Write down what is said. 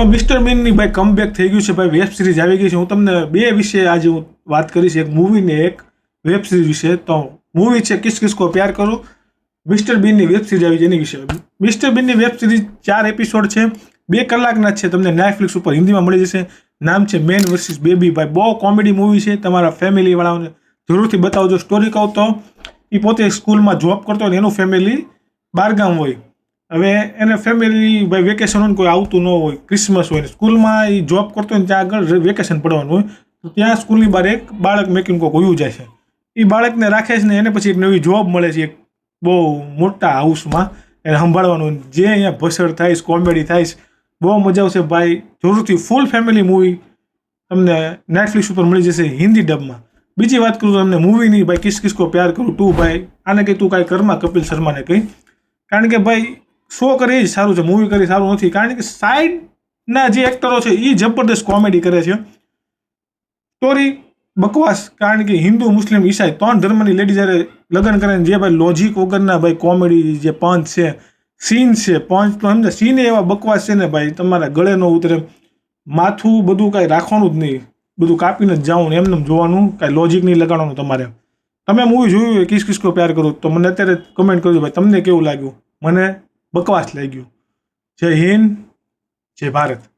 તો મિસ્ટર મીનની ભાઈ કમબેક થઈ ગયું છે. ભાઈ વેબ સિરીઝ આવી ગઈ છે. હું તમને બે વિશે આજે હું વાત કરીશ. એક મૂવી ને એક વેબ સિરીઝ વિશે. તો મૂવી છે કિસ કિસકો પ્યાર કરું. મિસ્ટર બીનની વેબ સિરીઝ આવી છે એની વિશે. મિસ્ટર બીનની વેબ સિરીઝ ચાર એપિસોડ છે. બે કલાકના છે. તમને નેટફ્લિક્સ ઉપર હિન્દીમાં મળી જશે. નામ છે મેન વર્સિસ બેબી ભાઈ બહુ કોમેડી મૂવી છે. તમારા ફેમિલીવાળાઓને જરૂરથી બતાવજો. સ્ટોરી કહું તો એ પોતે સ્કૂલમાં જોબ કરતો હોય એનું ફેમિલી બારગામ હોય. હવે એને ફેમિલી ભાઈ વેકેશન હોય કોઈ આવતું ન હોય ક્રિસમસ હોય સ્કૂલમાં એ જોબ કરતો હોય ત્યાં આગળ વેકેશન પડવાનું હોય, તો ત્યાં સ્કૂલની બહાર એક બાળક મેકીને કોઈક હોયું જાય છે. એ બાળકને રાખે છે ને એને પછી એક નવી જોબ મળે છે, એક બહુ મોટા હાઉસમાં એને સંભાળવાનું જે અહીંયા ભસડ થાય કોમેડી થાય બહુ મજા આવશે ભાઈ. જરૂરથી ફૂલ ફેમિલી મૂવી તમને નેટફ્લિક્સ ઉપર મળી જશે હિન્દી ડબમાં બીજી વાત કરું તો તમને મૂવીની ભાઈ કિસ કિસકો પ્યાર કરું ટુ ભાઈ. આને કંઈ તું કાંઈ કરમાં કપિલ શર્માને કંઈ. કારણ કે ભાઈ શો કરે એ જ સારું છે મૂવી કરી સારું નથી. કારણ કે સાઈડના જે એક્ટરો છે એ જબરદસ્ત કોમેડી કરે છે. સ્ટોરી બકવાસ, કારણ કે હિન્દુ, મુસ્લિમ, ઈસાઈ ત્રણ ધર્મની લેડી જ્યારે લગ્ન કરે જે ભાઈ લોજિક વગરના ભાઈ કોમેડી જે પંચ છે સીન છે, પંચ તો સમજે સીન એવા બકવાસ છે ને ભાઈ, તમારા ગળે ન ઉતરે. માથું બધું કાંઈ રાખવાનું જ નહીં. બધું કાપીને જ જવું ને એમને એમ જોવાનું, કાંઈ લોજિક નહીં લગાડવાનું તમારે. તમે મૂવી જોયું કિસ કિસકો પ્યાર કરું, તો મને અત્યારે કમેન્ટ કરજો ભાઈ, તમને કેવું લાગ્યું? મને બકવાસ લાગ્યું જય હિન્દ જય ભારત